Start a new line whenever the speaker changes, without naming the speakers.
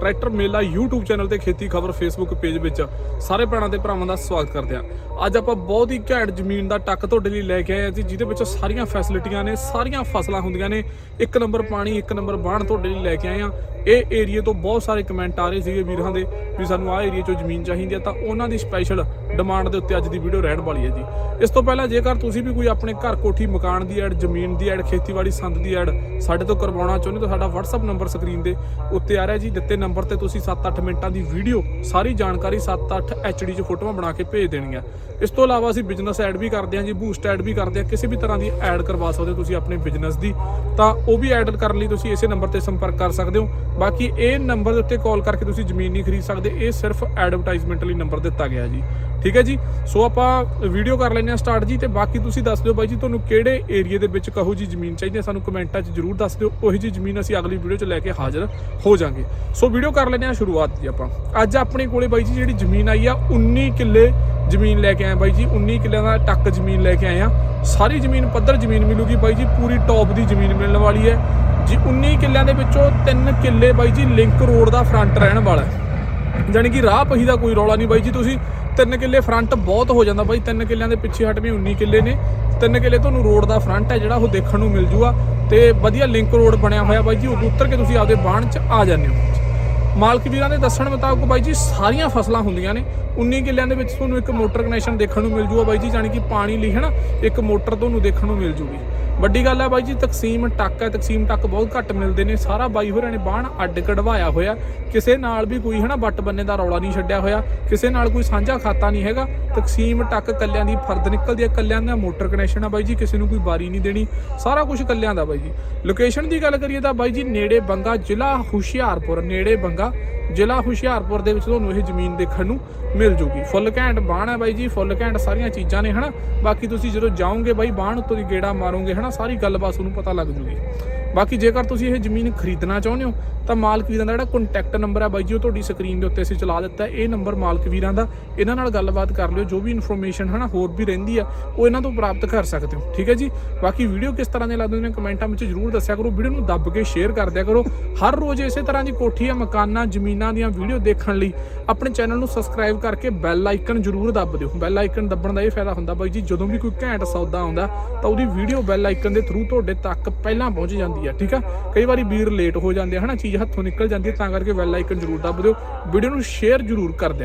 Tractor ਮੇਲਾ YouTube channel ਤੇ ਖੇਤੀ ਖਬਰ Facebook ਪੇਜ ਵਿੱਚ ਸਾਰੇ ਭੈਣਾਂ ਤੇ ਭਰਾਵਾਂ ਦਾ ਸਵਾਗਤ ਕਰਦੇ ਹਾਂ। ਅੱਜ ਆਪਾਂ ਬਹੁਤ ਹੀ ਘੈਂਟ ਜ਼ਮੀਨ ਦਾ ਟੱਕ ਤੁਹਾਡੇ ਲਈ ਲੈ ਕੇ ਆਏ ਹਾਂ ਜੀ, ਜਿਹਦੇ ਵਿੱਚ ਸਾਰੀਆਂ ਫੈਸਿਲਿਟੀਆਂ ਨੇ, ਸਾਰੀਆਂ ਫਸਲਾਂ ਹੁੰਦੀਆਂ ਨੇ। ਇੱਕ ਨੰਬਰ ਪਾਣੀ, ਇੱਕ ਨੰਬਰ ਬਾਣ ਤੁਹਾਡੇ ਲਈ ਲੈ ਕੇ ਆਏ ਹਾਂ। ਇਹ ਏਰੀਏ ਤੋਂ ਬਹੁਤ ਸਾਰੇ ਕਮੈਂਟ ਆ ਰਹੇ ਸੀਗੇ ਵੀਰਾਂ ਦੇ ਵੀ ਸਾਨੂੰ ਆਹ ਏਰੀਏ 'ਚੋਂ ਜ਼ਮੀਨ ਚਾਹੀਦੀ ਹੈ, ਤਾਂ ਉਹਨਾਂ ਦੀ ਸਪੈਸ਼ਲ ਡਿਮਾਂਡ ਦੇ ਉੱਤੇ ਅੱਜ ਦੀ ਵੀਡੀਓ ਰਹਿਣ ਵਾਲੀ ਹੈ ਜੀ। ਇਸ ਤੋਂ ਪਹਿਲਾਂ ਜੇਕਰ ਤੁਸੀਂ ਵੀ ਕੋਈ ਆਪਣੇ ਘਰ ਕੋਠੀ, ਮਕਾਨ ਦੀ ਐਡ ਜ਼ਮੀਨ ਦੀ ਐਡ ਖੇਤੀਬਾੜੀ ਸੰਦ ਦੀ ਐਡ ਸਾਡੇ ਤੋਂ ਕਰਵਾਉਣਾ ਚਾਹੁੰਦੇ ਹੋ, ਤਾਂ ਸਾਡਾ WhatsApp ਨੰਬਰ ਸਕਰੀਨ ਦੇ ਉੱਤੇ ਆ ਰਿਹਾ ਜੀ, ਦਿੱਤੇ ਨੰਬਰ ਤੇ ਤੁਸੀਂ 7-8 ਮਿੰਟਾਂ ਦੀ ਵੀਡੀਓ, ਸਾਰੀ ਜਾਣਕਾਰੀ 7-8 HD 'ਚ ਫੋਟੋਆਂ ਬਣਾ ਕੇ ਭੇਜ ਦੇਣੀਆਂ ਇਸ ਤੋਂ ਇਲਾਵਾ ਅਸੀਂ ਬਿਜ਼ਨਸ ਐਡ ਵੀ ਕਰਦੇ ਹਾਂ ਜੀ ਬੂਸਟ ਐਡ ਵੀ ਕਰਦੇ ਹਾਂ, ਕਿਸੇ ਵੀ ਤਰ੍ਹਾਂ ਦੀ ਐਡ ਕਰਵਾ ਸਕਦੇ ਹੋ ਤੁਸੀਂ ਆਪਣੇ ਬਿਜ਼ਨਸ ਦੀ, ਤਾਂ ਉਹ ਵੀ ਐਡ ਕਰਨ ਲਈ ਤੁਸੀਂ ਇਸੇ ਨੰਬਰ ਤੇ ਸੰਪਰਕ ਕਰ ਸਕਦੇ ਹੋ। ਬਾਕੀ ਇਹ ਨੰਬਰ ਦੇ ਉੱਤੇ ਕਾਲ ਕਰਕੇ ਤੁਸੀਂ ਜ਼ਮੀਨ ਨਹੀਂ ਖਰੀਦ ਸਕਦੇ, ਇਹ ਸਿਰਫ ਐਡਵਰਟਾਈਜ਼ਮੈਂਟ ਲਈ ਨੰਬਰ ਦਿੱਤਾ ਗਿਆ ਜੀ। ਠੀਕ ਹੈ ਜੀ? ਸੋ ਆਪਾਂ ਵੀਡੀਓ ਕਰ ਲੈਂਦੇ ਹਾਂ ਸਟਾਰਟ ਜੀ, ਤੇ ਬਾਕੀ ਤੁਸੀਂ ਦੱਸ ਦਿਓ ਬਾਈ ਜੀ, ਤੁਹਾਨੂੰ ਕਿਹੜੇ ਏਰੀਆ ਦੇ ਵਿੱਚ ਕਹੋ ਜੀ ਜ਼ਮੀਨ ਚਾਹੀਦੀ ਹੈ, ਸਾਨੂੰ ਕਮੈਂਟਾਂ 'ਚ ਜਰੂਰ ਦੱਸ ਦਿਓ, ਉਹੀ ਜੀ ਜ਼ਮੀਨ ਅਸੀਂ ਅਗਲੀ ਵੀਡੀਓ 'ਚ ਲੈ ਕੇ ਹਾਜ਼ਰ ਹੋ ਜਾਾਂਗੇ। ਸੋ ਵੀਡੀਓ ਕਰ ਲੈਂਦੇ ਹਾਂ ਸ਼ੁਰੂਆਤ ਜੀ ਆਪਾਂ। ਅੱਜ ਆਪਣੇ ਕੋਲੇ ਬਾਈ ਜੀ ਜਿਹੜੀ ਜ਼ਮੀਨ ਆਈ ਆ 19 ਕਿੱਲੇ ਜ਼ਮੀਨ ਲੈ ਕੇ ਆਏ ਬਾਈ ਜੀ। 19 ਕਿੱਲਿਆਂ ਦਾ ਟੱਕ ਜ਼ਮੀਨ ਲੈ ਕੇ ਆਏ ਆ। ਸਾਰੀ ਜ਼ਮੀਨ ਪੱਧਰ ਜ਼ਮੀਨ ਮਿਲੂਗੀ ਬਾਈ ਜੀ। ਪੂਰੀ ਟੌਪ ਦੀ ਜ਼ਮੀਨ ਮਿਲਣ ਵਾਲੀ ਹੈ। ਜੀ 19 ਕਿੱਲਿਆਂ ਦੇ ਵਿੱਚੋਂ 3 ਕਿੱਲੇ ਬਾਈ ਜੀ ਲਿੰਕ ਰੋਡ ਦਾ ਫਰੰਟ ਰਹਿਣ ਵਾਲਾ ਹੈ। ਜਾਣੀ ਕਿ ਰਾਹ ਪਹੀ ਦਾ ਕੋਈ ਰੌਲਾ ਨਹੀਂ ਬਾਈ ਜੀ। ਤੁਸੀਂ ਤਿੰਨ ਕਿੱਲੇ ਫਰੰਟ ਬਹੁਤ ਹੋ ਜਾਂਦਾ ਬਾਈ। ਤਿੰਨ ਕਿੱਲਿਆਂ ਦੇ ਪਿੱਛੇ ਹਟ ਵੀ 19 ਕਿੱਲੇ ਨੇ। ਤਿੰਨ ਕਿੱਲੇ ਤੁਹਾਨੂੰ ਰੋਡ ਦਾ ਫਰੰਟ ਹੈ, ਜਿਹੜਾ ਉਹ ਦੇਖਣ ਨੂੰ ਮਿਲ ਜੂਗਾ। ਤੇ ਵਧੀਆ ਲਿੰਕ ਰੋਡ ਬਣਿਆ ਹੋਇਆ ਬਾਈ ਜੀ। ਉਦੋਂ ਉੱਤਰ ਕੇ ਤੁਸੀਂ ਆਪਦੇ ਬਾਣ 'ਚ ਆ ਜਾਂਦੇ ਹੋ। ਮਾਲਕ ਵੀਰਾਂ ਦੇ ਦੱਸਣ ਮੁਤਾਬਕ ਬਾਈ ਜੀ, ਸਾਰੀਆਂ ਫਸਲਾਂ ਹੁੰਦੀਆਂ ਨੇ। 19 ਕਿੱਲਿਆਂ ਦੇ ਵਿੱਚ ਤੁਹਾਨੂੰ ਇੱਕ ਮੋਟਰ ਕਨੈਕਸ਼ਨ ਦੇਖਣ ਨੂੰ ਮਿਲ ਜੂਗਾ ਬਾਈ ਜੀ, ਜਾਣੀ ਕਿ ਪਾਣੀ ਲਈ ਹੈ ਨਾ ਇੱਕ ਮੋਟਰ ਤੁਹਾਨੂੰ ਦੇਖਣ ਨੂੰ ਮਿਲ ਜੂਗੀ। ਵੱਡੀ ਗੱਲ ਹੈ ਬਾਈ ਜੀ, ਤਕਸੀਮ ਟੱਕ ਹੈ ਤਕਸੀਮ ਟੱਕ ਬਹੁਤ ਘੱਟ ਮਿਲਦੇ ਨੇ। ਸਾਰਾ ਬਾਈ ਹੋਰਾਂ ਨੇ ਬਾਣ ਅੱਡ ਕਢਵਾਇਆ ਹੋਇਆ। ਕਿਸੇ ਨਾਲ ਵੀ ਕੋਈ ਹਨਾ ਵੱਟ ਬੰਨੇ ਦਾ ਰੌਲਾ ਨਹੀਂ ਛੱਡਿਆ ਹੋਇਆ। ਕਿਸੇ ਨਾਲ ਕੋਈ ਸਾਂਝਾ ਖਾਤਾ ਨਹੀਂ ਹੈਗਾ। ਤਕਸੀਮ ਟੱਕ ਕੱਲਿਆਂ ਦੀ ਫਰਦ ਨਿਕਲਦੀ ਹੈ ਕੱਲਿਆਂ ਦਾ ਮੋਟਰ ਕਨੈਕਸ਼ਨ ਆ ਬਾਈ ਜੀ, ਕਿਸੇ ਨੂੰ ਕੋਈ ਬਾਰੀ ਨਹੀਂ ਦੇਣੀ। ਸਾਰਾ ਕੁਝ ਕੱਲਿਆਂ ਦਾ ਬਾਈ ਜੀ। ਲੋਕੇਸ਼ਨ ਦੀ ਗੱਲ ਕਰੀਏ ਤਾਂ ਬਾਈ ਜੀ, ਨੇੜੇ ਬੰਗਾ ਜ਼ਿਲ੍ਹਾ ਹੁਸ਼ਿਆਰਪੁਰ, ਨੇੜੇ ਬੰਗਾ। ਜ਼ਿਲ੍ਹਾ ਹੁਸ਼ਿਆਰਪੁਰ ਦੇ ਵਿੱਚ ਤੁਹਾਨੂੰ ਇਹ ਜ਼ਮੀਨ ਦੇਖਣ ਨੂੰ ਮਿਲ ਜੂਗੀ। ਫੁੱਲ ਘੈਂਟ ਬਾਣ ਹੈ ਬਾਈ ਜੀ, ਫੁੱਲ ਘੈਂਟ ਸਾਰੀਆਂ ਚੀਜ਼ਾਂ ਨੇ, ਹਨਾ? ਬਾਕੀ ਤੁਸੀਂ ਜਦੋਂ ਜਾਓਗੇ ਬਾਈ, ਬਾਣ ਉੱਤੋਂ ਦੀ ਗੇੜਾ ਮਾਰੋਗੇ, ਹਨਾ? ਸਾਰੀ ਗੱਲਬਾਤ ਤੁਹਾਨੂੰ ਪਤਾ ਲੱਗ ਜੂਗੀ। ਬਾਕੀ ਜੇਕਰ ਤੁਸੀਂ ਇਹ ਜ਼ਮੀਨ ਖਰੀਦਣਾ ਚਾਹੁੰਦੇ ਹੋ, ਤਾਂ ਮਾਲਕ ਵੀਰਾਂ ਦਾ ਜਿਹੜਾ ਕੰਟੈਕਟ ਨੰਬਰ ਹੈ ਬਾਈ ਜੀ, ਉਹ ਤੁਹਾਡੀ ਸਕਰੀਨ ਦੇ ਉੱਤੇ ਅਸੀਂ ਚਲਾ ਦਿੱਤਾ ਇਹ ਨੰਬਰ ਮਾਲਕ ਵੀਰਾਂ ਦਾ। ਇਹਨਾਂ ਨਾਲ ਗੱਲਬਾਤ ਕਰ ਲਿਓ, ਜੋ ਵੀ ਇਨਫੋਰਮੇਸ਼ਨ ਹਨਾ, ਹੋਰ ਵੀ ਰਹਿੰਦੀ ਆ, ਉਹ ਇਹਨਾਂ ਤੋਂ ਪ੍ਰਾਪਤ ਕਰ ਸਕਦੇ ਹੋ। ਠੀਕ ਹੈ ਜੀ? ਬਾਕੀ ਵੀਡੀਓ ਕਿਸ ਤਰ੍ਹਾਂ ਦੇ ਲੱਗਦੇ ਨੇ ਕਮੈਂਟਾਂ ਵਿੱਚ ਜਰੂਰ ਦੱਸਿਆ ਕਰੋ। ਵੀਡੀਓ ਨੂੰ ਦੱਬ ਕੇ ਸ਼ੇਅਰ ਕਰ ਦਿਆ ਕਰੋ। ਹਰ ਰੋਜ਼ ਇਸੇ ਤਰ੍ਹਾਂ ਦੀ ਕੋਠੀਆਂ, ਮਕਾਨਾਂ, ਜ਼ਮੀਨਾਂ ਦੀਆਂ ਵੀਡੀਓ ਦੇਖਣ ਲਈ ਆਪਣੇ ਚੈਨਲ ਨੂੰ ਸਬਸਕ੍ਰਾਈਬ ਕਰਕੇ ਬੈਲ ਆਈਕਨ ਜਰੂਰ ਦੱਬ ਦਿਓ। ਬੈਲ ਆਈਕਨ ਦੱਬਣ ਦਾ ਇਹ ਫਾਇਦਾ ਹੁੰਦਾ ਬਾਈ ਜੀ, ਜਦੋਂ ਵੀ ਕੋਈ ਘੈਂਟ ਸੌਦਾ ਆਉਂਦਾ, ਤਾਂ ਉਹਦੀ ਵੀਡੀਓ ਬੈਲ ਆਈਕਨ ਦੇ ਥਰੂ ਤੁਹਾਡੇ ਤੱਕ ਪਹਿਲਾਂ ਪਹੁੰਚ ਜਾਂਦੀ ਹੈ, ਠੀਕ ਆ? ਕਈ ਵਾਰੀ ਵੀਰ ਲੇਟ ਹੋ ਜਾਂਦੇ ਆ, ਹਨਾ? ਚੀਜ਼ ਹੱਥੋਂ ਨਿਕਲ ਜਾਂਦੀ ਹੈ, ਤਾਂ ਕਰਕੇ ਵੈਲ ਆਈਕਨ ਜਰੂਰ ਦੱਬ ਦਿਓ। ਵੀਡੀਓ ਨੂੰ ਸ਼ੇਅਰ ਜਰੂਰ ਕਰ ਦਿਆ